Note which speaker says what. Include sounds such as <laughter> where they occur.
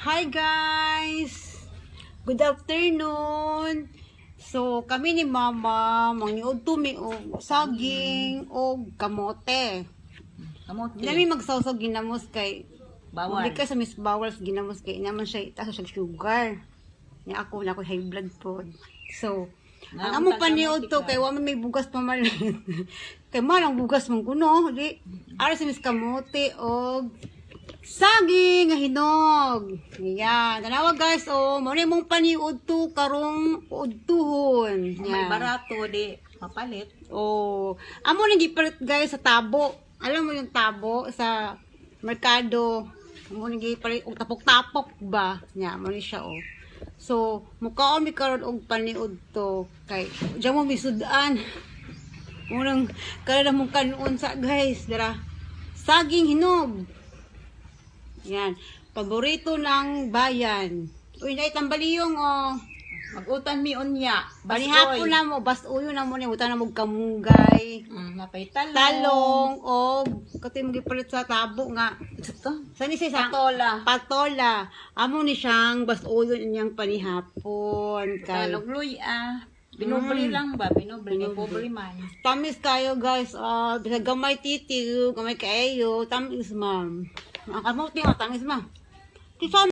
Speaker 1: Hi guys! Good afternoon! So, kami ni Mama, mangiod tumi og saging o kamote.
Speaker 2: Kamote.
Speaker 1: Nami magsawsaw ginamos kay
Speaker 2: Bawal.
Speaker 1: Hindi ka sa Miss Bawal ginamos kay naman siya itaas siya sugar. Ni ako na ako high blood po. So, ang paniod
Speaker 2: kamote
Speaker 1: to
Speaker 2: ka.
Speaker 1: kay wa man may bugas pa man. <laughs> kay man ang bugas mong kuno, di. Ara sa Miss Kamote og saging hinog. Yan. Tanawa guys, oh, mo ni mong paniud to karong udtuhon.
Speaker 2: Kung May barato, di mapalit.
Speaker 1: Oh, amo ni gipalit guys sa tabo. Alam mo yung tabo sa merkado. Amo ni gipalit og tapok-tapok ba? Nya, mo ni siya oh. So, mukaon mi karon og paniud to kay diyan mo misudan. Unang kada mong kanon sa guys, dara. Saging hinog. Yan. Paborito ng bayan. Uy, na tambaliyong oh.
Speaker 2: Magutan mi unya.
Speaker 1: Panihapon na mo, bas uyo na mo ni utan na mo kamunggay,
Speaker 2: Mm, napay talong.
Speaker 1: talong og kati mo gipalit sa tabo nga.
Speaker 2: Ito.
Speaker 1: Sani siya sa
Speaker 2: Patola.
Speaker 1: patola. Amo ni siyang bas uyo niyang panihapon kay
Speaker 2: Talog luy ah. Binubri
Speaker 1: Mm.
Speaker 2: lang ba? Binubri.
Speaker 1: Binubri.
Speaker 2: man.
Speaker 1: tamis kayo guys. Ah, bisag gamay titi, gamay kayo, tamis ma'am. Ang kamuti nga tamis ma'am. Kisam